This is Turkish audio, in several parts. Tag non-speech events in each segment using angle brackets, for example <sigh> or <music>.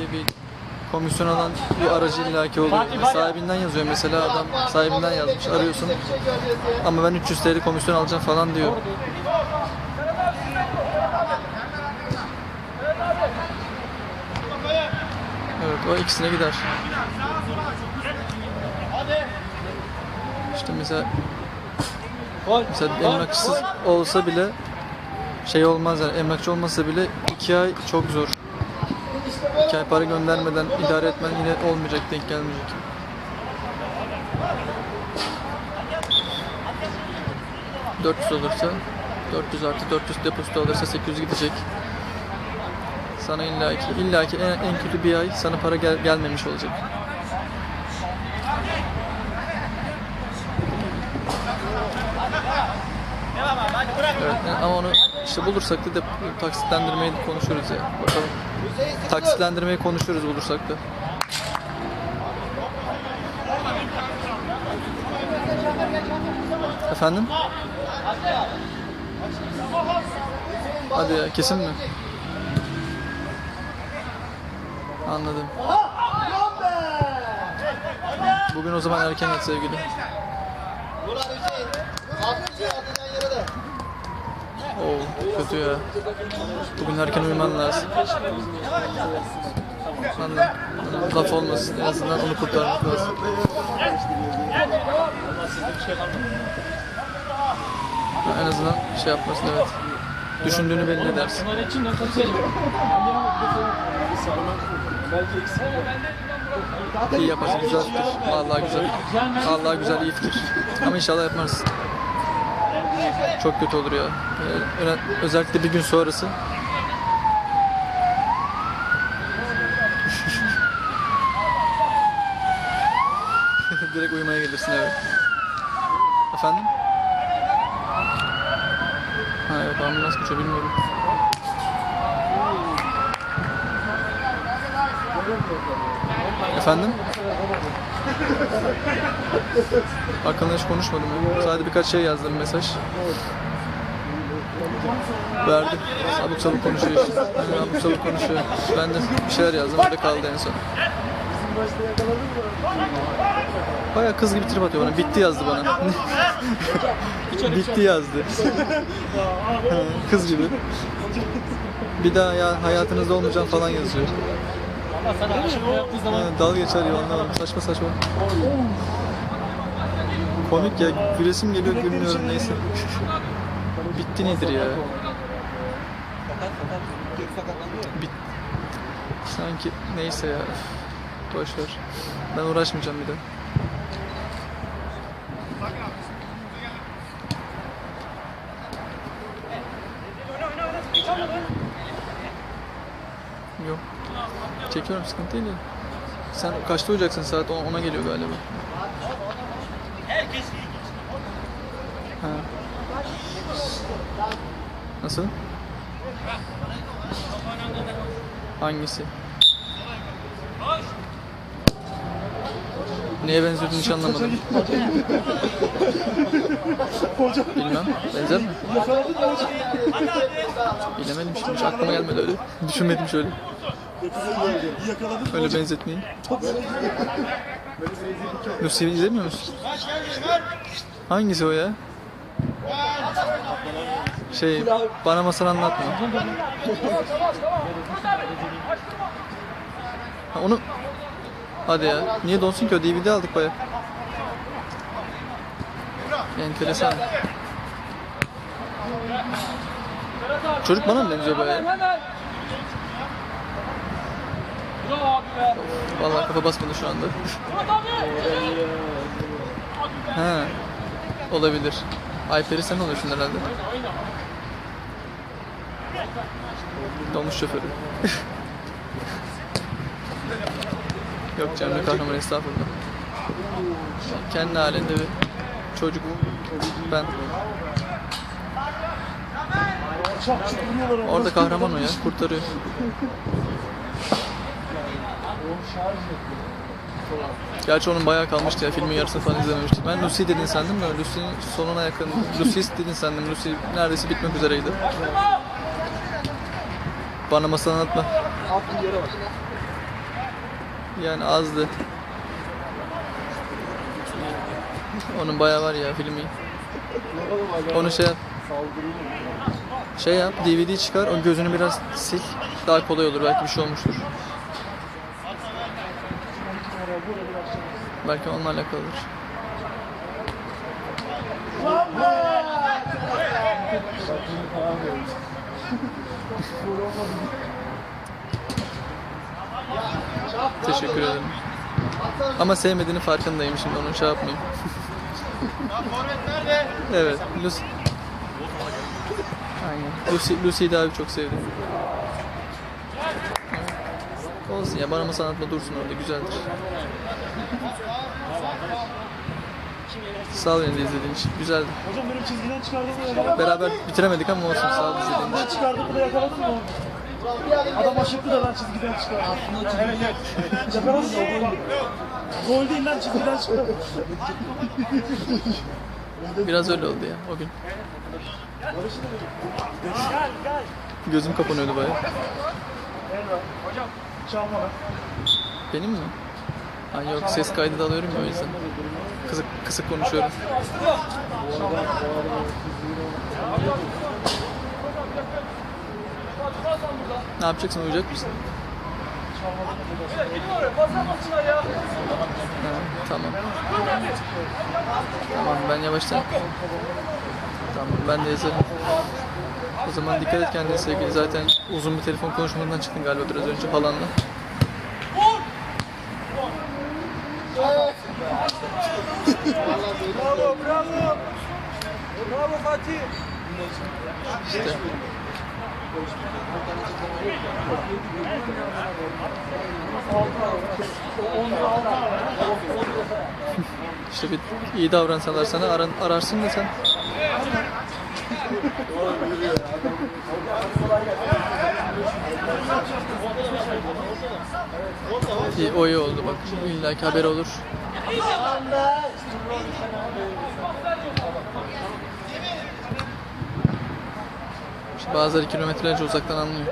illaki bir komisyon alan bir aracı illaki oluyor. Sahibinden yazıyor mesela adam sahibinden yazmış arıyorsun ama ben 300 TL komisyon alacağım falan diyor. Evet o ikisine gider. İşte mesela mesela emlakçısız olsa bile şey olmaz yani emlakçı olmasa bile iki ay çok zor. İki ay para göndermeden idare etmen yine olmayacak, denk gelmeyecek. ...400 olursa... ...400 artı 400 depozito alırsa 800 gidecek. Sana illaki, illaki en, en kötü bir ay sana para gel- gelmemiş olacak. Evet, ama onu işte bulursak da, da taksitlendirmeyi de konuşuruz ya. Bakalım. Taksitlendirmeyi konuşuruz bulursak da. Efendim? Hadi ya kesin mi? Anladım. Bugün o zaman erken yat sevgili. Oo kötü ya. Bugün erken uyuman lazım. Anladım. Laf olmasın. En azından onu kurtarmak lazım. En azından şey yapmasın evet. Düşündüğünü belli edersin. İyi yaparsın. Güzel fikir. Vallahi güzel. Vallahi güzel iyi fikir. Ama inşallah yapmaz. Çok kötü olur ya. Ee, Özellikle bir gün sonrası. <laughs> Direkt uyumaya gelirsin eve. Efendim? Ha evet ambulans geçiyor bilmiyorum. Efendim? Hakkında hiç konuşmadım ya. Sadece birkaç şey yazdım mesaj. Verdi. Abuk sabuk konuşuyor işte. Yani abuk sabuk konuşuyor. Ben de bir şeyler yazdım. Öyle kaldı en son. Baya kız gibi trip atıyor bana. Bitti yazdı bana. <laughs> Bitti yazdı. <laughs> Kız gibi. Bir daha ya hayatınızda olmayacağım falan yazıyor. Sana aşırı yaptığı dalga geçer ya anlamadım. Saçma saçma. Komik ya. Gülesim geliyor gülmüyorum neyse. <laughs> Bitti nedir ya? Bit... Sanki neyse ya. Boş ver. Ben uğraşmayacağım bir de. Yok. Çekiyorum sıkıntı değil. Sen kaçta uyuyacaksın saat 10 10'a geliyor galiba. Ha. Nasıl? Hangisi? Neye benziyordu hiç anlamadım. Bilmem. Benzer mi? Bilemedim şimdi. Hiç aklıma gelmedi öyle. Düşünmedim şöyle. Öyle benzetmeyi. Lucy'yi izlemiyor musun? Hangisi o ya? Şey, bana masal anlatma. Ha, onu... Hadi ya. Niye donsun ki o DVD aldık baya. Enteresan. Çocuk bana mı benziyor baya? hemen. Bravo abi be. Vallahi kafa basmadı şu anda. <laughs> Ha. Olabilir. Ayperi sen oluyorsun herhalde. Dolmuş şoförü. <laughs> Yok Cemre Kahraman estağfurullah. Kendi halinde bir çocuk. Ben. Orada kahraman o ya. Kurtarıyor. Gerçi onun bayağı kalmıştı ya. Filmin yarısını falan izlememiştik. Ben Lucy dedin sandım da Lucy'nin sonuna yakın. Lucy dedin sandım. Lucy neredeyse bitmek üzereydi. Bana masal anlatma. Yani azdı. Onun bayağı var ya filmi. Onu şey yap. Şey yap, DVD çıkar, o gözünü biraz sil. Daha kolay olur, belki bir şey olmuştur. Belki onunla alakalıdır. Teşekkür ederim. Ama sevmediğini farkındayım şimdi onun şey yapmayayım. evet, Lucy. Aynen. Lucy, Lucy'yi daha çok sevdim. Olsun ya bana mı sanatma dursun orada güzeldir. Sağ ol yine de izlediğin için. Güzeldi. Hocam benim çizgiden çıkardığımı yakaladın. Beraber bitiremedik ama olsun sağ ol izlediğin için. Ben çıkardığımı da yakaladın mı? Adam aşıktı da ben çizgiden çıkardım. Evet evet. Yakaladın mı? Gol değil lan çizgiden çıkardım. Biraz öyle oldu ya o gün. Gözüm kapanıyordu bayağı. Hocam çalma lan. Benim mi? Ha yok ses kaydı da alıyorum ya o yüzden. Kısık kısık konuşuyorum. Ne yapacaksın uyuyacak mısın? Ha, tamam. Tamam ben yavaştan. Tamam ben de yazarım. O zaman dikkat et kendine sevgili. Zaten uzun bir telefon konuşmadan çıktın galiba biraz önce falanla. Bravo bravo. Bravo Fatih. İşte. İşte bir iyi davransalar sana ararsın da sen. İyi, o iyi oldu bak. İlla ki haber olur. İşte bazıları kilometrelerce uzaktan anlıyor.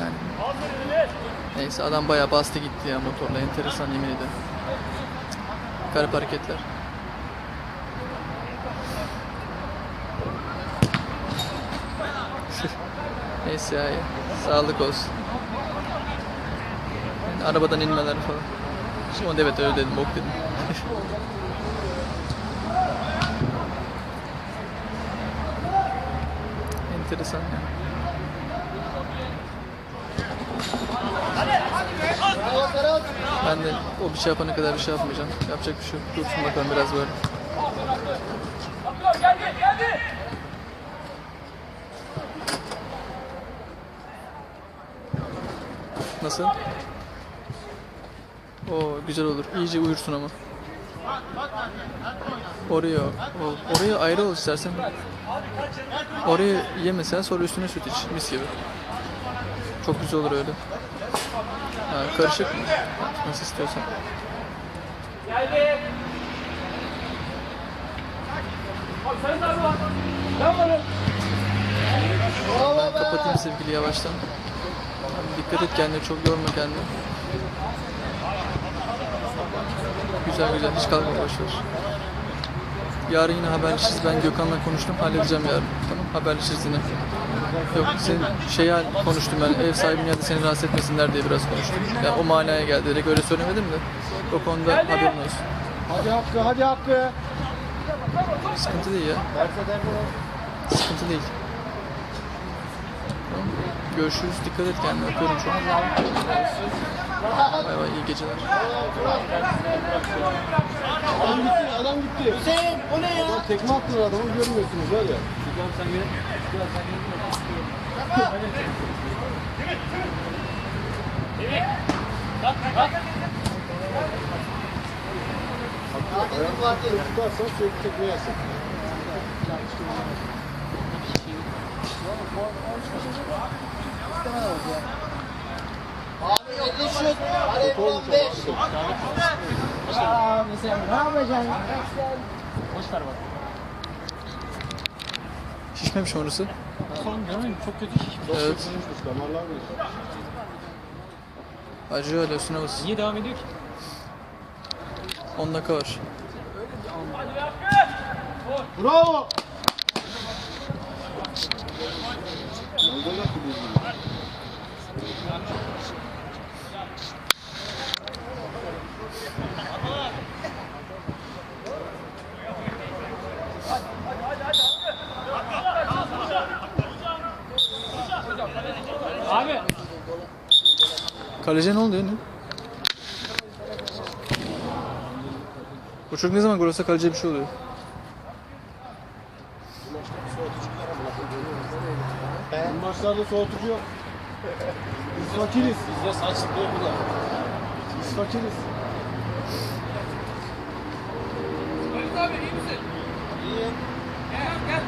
Yani. Neyse adam bayağı bastı gitti ya motorla enteresan yemin ederim. Garip hareketler. Neyse ya. Sağlık olsun. Arabadan inmeler falan. Şimdi evet öyle dedim, bok dedim. <laughs> Enteresan ya. Ben de o bir şey yapana kadar bir şey yapmayacağım. Yapacak bir şey yok. Dursun bakalım biraz böyle. Nasıl? Oo güzel olur. İyice uyursun ama. Oraya, o, oraya ayrı ol istersen. Oraya ye mesela sonra üstüne süt iç. Mis gibi. Çok güzel olur öyle. Ha, karışık mı? Nasıl istiyorsan. Geldi. Abi sen de abi var. Ben varım. Ben kapatayım sevgili yavaştan. Dikkat et kendine, çok yorma kendini. Güzel güzel, hiç kalkma boşver. Yarın yine haberleşiriz. Ben Gökhan'la konuştum, halledeceğim yarın. Tamam, haberleşiriz yine. Yok, senin şey konuştum ben, ev sahibinin ya da seni rahatsız etmesinler diye biraz konuştum. Yani o manaya geldi, direkt öyle söylemedim de. O konuda haberin olsun. Hadi Hakkı hadi Hakkı. Sıkıntı değil ya. Derse derse. Sıkıntı değil. Tamam. Görüşürüz. Dikkat et kendine. Öpüyorum çok. Bay bay. iyi geceler. Adam gitti adam gitti. Hüseyin o ne ya? Tekme attılar adamı görmüyorsunuz var ya. Ayağını var diye tutarsan sürekli tekme yersin. Abi 50 şut, Alev 15. Abi sen ne yapacaksın? Boş ver bak. Şişmemiş mi orası? Son görmedim çok kötü. Evet. Acıyor hala üstüne bas. Niye devam ediyor ki? 10 dakika var. Bravo. Abi. Kaleciye ne oldu ya ne? Bu çocuk ne zaman gol olsa kaleciye bir şey oluyor. Bu maçlarda soğutucu yok. <laughs> Biz fakiriz. Bizde saçlık yok bu da. Biz fakiriz. abi iyi misin? İyiyim. Gel gel.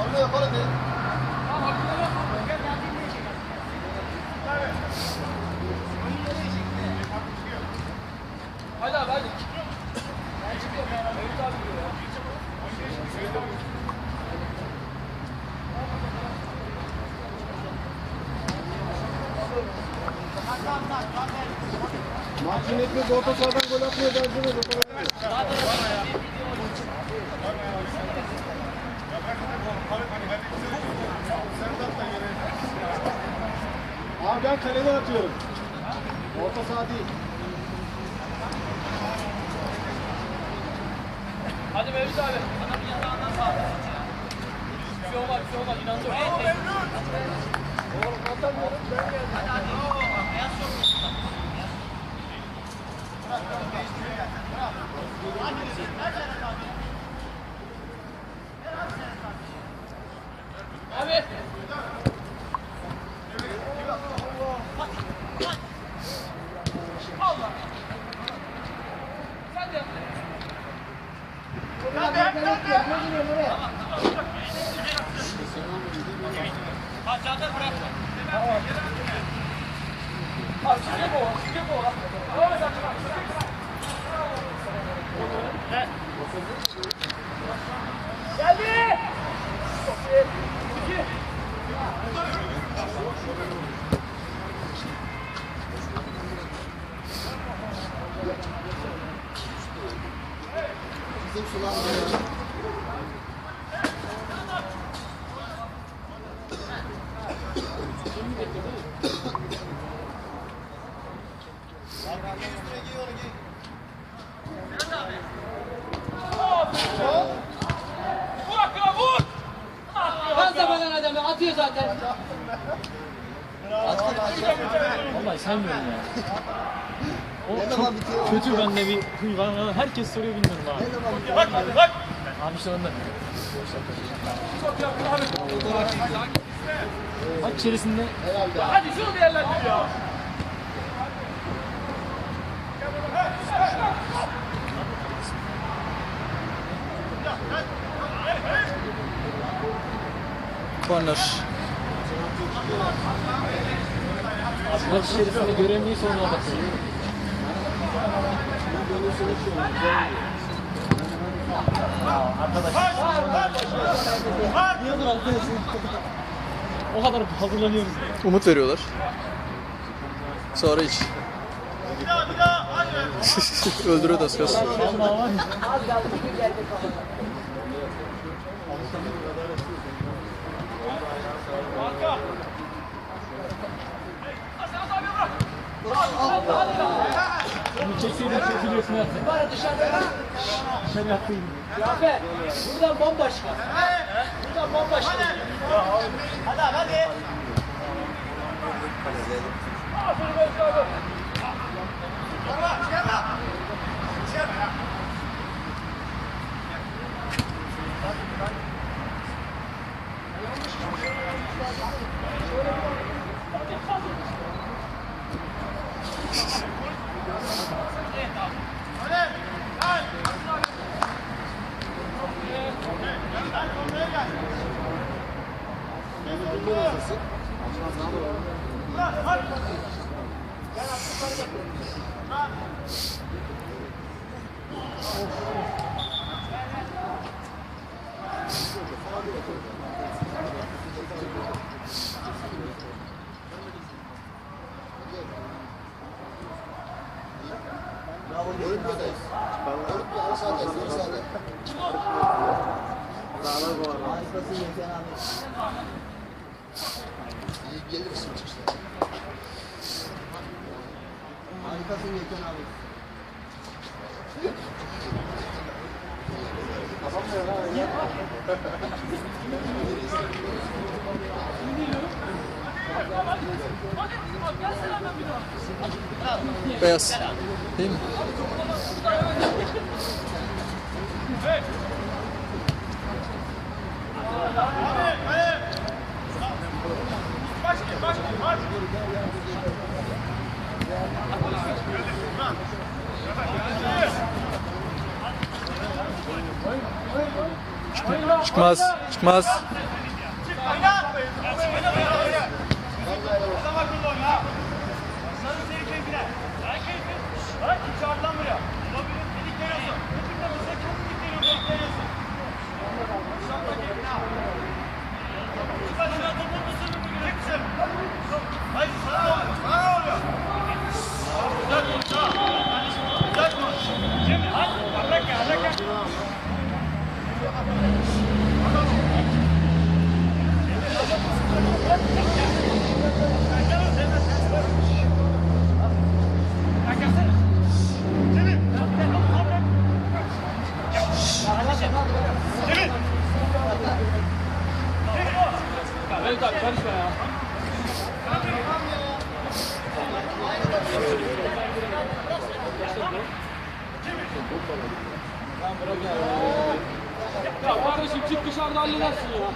Orada yaparız ya. Tamam aklına bakma. Gel gel. Hadi abi hadi. Ben çıkıyorum ya. Mevlüt abi diyor ya. Maçın hepimiz orta sahadan gol atmaya benzemiyor. Abi ben kaleden atıyorum. Orta saha değil. Hadi Mevlüt abi. Adamın yatağından sağ. Bir şey olmaz bir şey olmaz. İnandım. Abi. Allah. Sen de yap. Ha Çağatay bırakma. Abi çizgi bu. Çizgi bu. Devam et Akçılar. Geldi. İki. Vur Akra vur. Fazla falan adamı atıyor zaten. Vallahi sevmiyorum ya. O çok kötü bende bir huy var. Herkes soruyor bilmiyorum abi. Bak bak. Abi işte onda. Maç içerisinde Hadi şunu değerlendir ya. Korner. maç içerisinde görevliyi sonuna bakıyor. O kadar hazırlanıyoruz. Umut veriyorlar. Sonra hiç. <laughs> Öldürüyor da az kalsın. seviyesine atsın. Bari dışarıda Sen yaptın. Cafer, buradan bambaşka. Buradan bambaşka. Hadi abi hadi. Aferin be üstadım. Tamam, gel lan. Gel lan. Yanlış. Şey. Şöyle bir İyi gelirsin çıkışta. Harikasın Yekan abi. Beyaz. Değil mi? Çıkmaz. Çıkmaz. Evet abi karışma ya. Ya kardeşim çık dışarıda halledersin ya.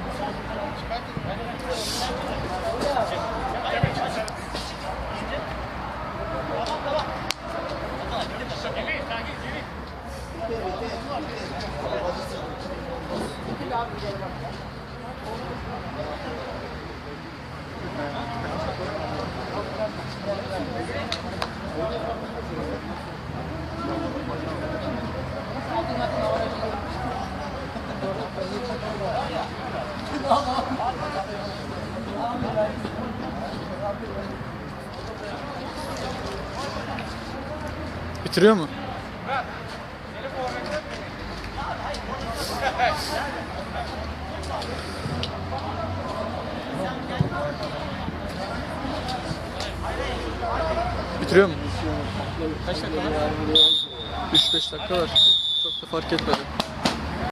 Bitiriyor mu? Bitiriyor mu? Kaç dakika var? 3-5 dakika var. Çok da fark etmedi.